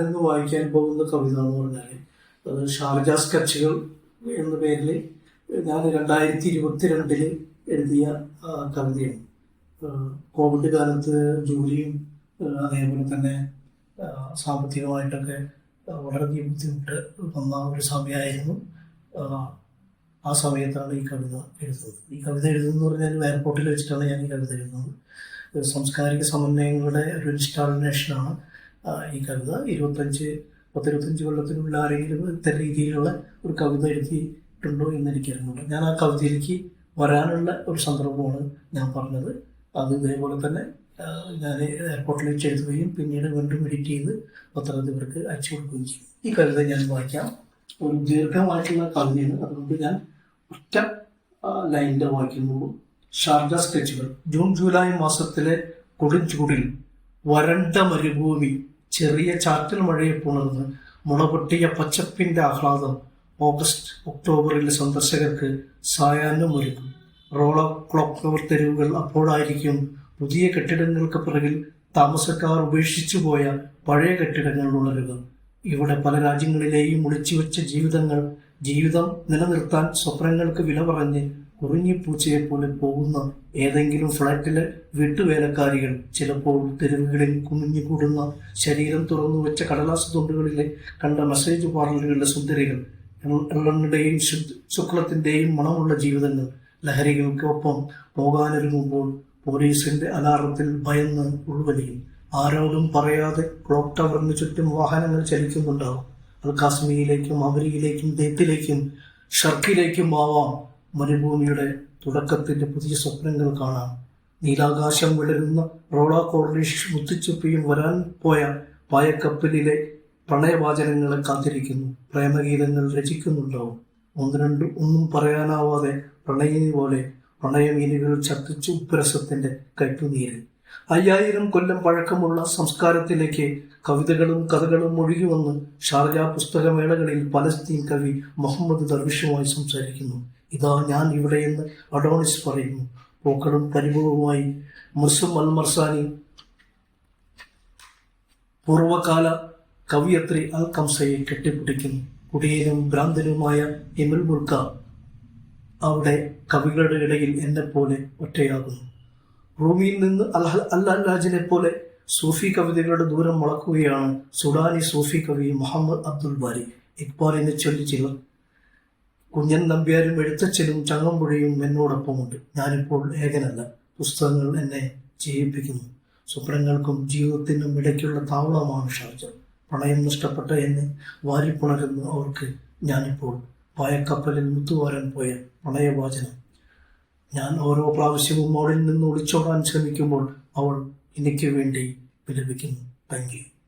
ഞാനിന്ന് വായിക്കാൻ പോകുന്ന കവിത എന്ന് പറഞ്ഞാൽ അത് ഷാർജ സ്കച്ചുകൾ എന്ന പേരിൽ ഞാൻ രണ്ടായിരത്തി ഇരുപത്തിരണ്ടിൽ എഴുതിയ കവിതയാണ്. കോവിഡ് കാലത്ത് ജോലിയും അതേപോലെ തന്നെ സാമ്പത്തികമായിട്ടൊക്കെ വളരെയധികം ബുദ്ധിമുട്ട് വന്ന ഒരു സമയമായിരുന്നു ആ, സമയത്താണ് ഈ കവിത എഴുതുന്നത്. ഈ കവിത എഴുതുന്നത് പറഞ്ഞാൽ എയർപോർട്ടിൽ വെച്ചിട്ടാണ് ഞാൻ ഈ കവിത എഴുതുന്നത്. സാംസ്കാരിക സമന്വയങ്ങളുടെ ഒരു ഇൻസ്റ്റാളിനേഷനാണ് ഈ കവിത ഇരുപത്തഞ്ച് പത്തിരുപത്തഞ്ച് കൊല്ലത്തിനുള്ള ആരെങ്കിലും ഇത്തരം രീതിയിലുള്ള ഒരു കവിത എഴുതിയിട്ടുണ്ടോ എന്ന് എനിക്കറിഞ്ഞില്ല ഞാൻ ആ കവിതയിലേക്ക് വരാനുള്ള ഒരു സന്ദർഭമാണ് ഞാൻ പറഞ്ഞത്. അത് ഇതേപോലെ തന്നെ ഞാൻ എയർപോർട്ടിൽ വെച്ച് എഴുതുകയും പിന്നീട് വീണ്ടും എഡിറ്റ് ചെയ്ത് പത്രത്തിവർക്ക് അയച്ചു കൊടുക്കുകയും ചെയ്യും. ഈ കവിത ഞാൻ വായിക്കാം. ഒരു ദീർഘമായിട്ടുള്ള കവിതയാണ്. അതുകൊണ്ട് ഞാൻ ഒറ്റ ലൈനിന്റെ വായിക്കുന്നുള്ളൂ ഷാർജ സ്കെച്ചുകൾ. ജൂൺ ജൂലൈ മാസത്തിലെ കൊടുഞ്ചൂടിൽ വരണ്ട മരുഭൂമി ചെറിയ ചാറ്റൽ മഴയെ പുണർന്ന് മുളപൊട്ടിയ പച്ചപ്പിന്റെ ആഹ്ലാദം ഓഗസ്റ്റ് ഒക്ടോബറിൽ സന്ദർശകർക്ക് സായാഹ്നം ഒരുക്കും. റോള ക്ലോക്ക് തെരുവുകൾ അപ്പോഴായിരിക്കും പുതിയ കെട്ടിടങ്ങൾക്ക് പിറകിൽ താമസക്കാർ ഉപേക്ഷിച്ചു പോയ പഴയ കെട്ടിടങ്ങൾ ഉണരുക. ഇവിടെ പല രാജ്യങ്ങളിലെയും ഒളിച്ചുവെച്ച ജീവിതങ്ങൾ ജീവിതം നിലനിർത്താൻ സ്വപ്നങ്ങൾക്ക് വില പറഞ്ഞ് കുറിഞ്ഞിപ്പൂച്ചയെ പോലെ പോകുന്ന ഏതെങ്കിലും ഫ്ളാറ്റിലെ വീട്ടുവേലക്കാരികൾ ചിലപ്പോൾ തെരുവുകളിൽ കുമിഞ്ഞുകൂടുന്ന ശരീരം തുറന്നു വെച്ച കടലാസ് തുണ്ടുകളിലെ കണ്ട മെസ്സേജ് പാർലറുകളുടെ സുന്ദരികൾ എള്ളണ്ണയുടെയും ശുക്ലത്തിന്റെയും മണമുള്ള ജീവിതങ്ങൾ ലഹരികൾക്കൊപ്പം പോകാനൊരുങ്ങുമ്പോൾ പോലീസിന്റെ അലാറത്തിൽ ഭയന്ന് ഉൾവലിയും. ആരോടും പറയാതെ ക്ലോക്ക് ടവറിന് ചുറ്റും വാഹനങ്ങൾ ചലിക്കുന്നുണ്ടാവും. അത് കാശ്മീരിലേക്കും അമരിയിലേക്കും ദേത്തിലേക്കും ഷർക്കിലേക്കും ആവാം. മരുഭൂമിയുടെ തുടക്കത്തിന്റെ പുതിയ സ്വപ്നങ്ങൾ കാണാം. നീലാകാശം വിടരുന്ന റോളാ കോർണിഷ് മുത്തിച്ചുപ്പിയും വരാൻ പോയ പായക്കപ്പലിലെ പ്രണയവാചനങ്ങളെ കാത്തിരിക്കുന്നു. പ്രേമഗീതങ്ങൾ രചിക്കുന്നുണ്ടാവും ഒന്ന് രണ്ട് ഒന്നും പറയാനാവാതെ പ്രണയിനി പോലെ പ്രണയമീനുകൾ ചത്തിച്ചു ഉപ്പുരസത്തിന്റെ കൈപ്പുനീര് അയ്യായിരം കൊല്ലം പഴക്കമുള്ള സംസ്കാരത്തിലേക്ക് കവിതകളും കഥകളും ഒഴുകി വന്ന് ഷാർജ പുസ്തകമേളകളിൽ പലസ്തീൻ കവി മുഹമ്മദ് ദർവിഷുമായി സംസാരിക്കുന്നു. ഇതാ ഞാൻ ഇവിടെയെന്ന് അഡോണിസ് പറയുന്നു. പൂക്കളും പരിഭവവുമായി മുസും അൽ മർസാനി പൂർവകാല കവിയത്രി അൽ കംസയെ കെട്ടിപ്പിടിക്കുന്നു. കുടിയനും ഭ്രാന്തനുമായ എമിൽ മുൽക്ക അവിടെ കവികളുടെ ഇടയിൽ എന്നെ പോലെ ഒറ്റയാകുന്നു. റൂമിയിൽ നിന്ന് അൽഹ അല്ലാജിനെ പോലെ സൂഫി കവിതകളുടെ ദൂരം മുളക്കുകയാണ് സുഡാനി സൂഫി കവി മുഹമ്മദ് അബ്ദുൽ ബാരി. ഇക്ബാലിനെ ചൊല്ലി ചിലർ കുഞ്ഞൻ നമ്പ്യാരും എഴുത്തച്ഛനും ചങ്ങമ്പുഴയും എന്നോടൊപ്പമുണ്ട്. ഞാനിപ്പോൾ ഏകനല്ല. പുസ്തകങ്ങൾ എന്നെ ജീവിപ്പിക്കുന്നു സ്വപ്നങ്ങൾക്കും ജീവിതത്തിനും ഇടയ്ക്കുള്ള താവളമാണ് ഷാർജ പ്രണയം നഷ്ടപ്പെട്ട എന്നെ വാരിപ്പുണരുന്ന അവർക്ക് ഞാനിപ്പോൾ പായക്കപ്പലിൽ മുത്തുവാരാൻ പോയ പ്രണയവാചനം. ഞാൻ ഓരോ പ്രാവശ്യവും അവളിൽ നിന്ന് ഒളിച്ചോടാൻ ശ്രമിക്കുമ്പോൾ അവൾ എനിക്ക് വേണ്ടി വിലപിക്കുന്നു. താങ്ക്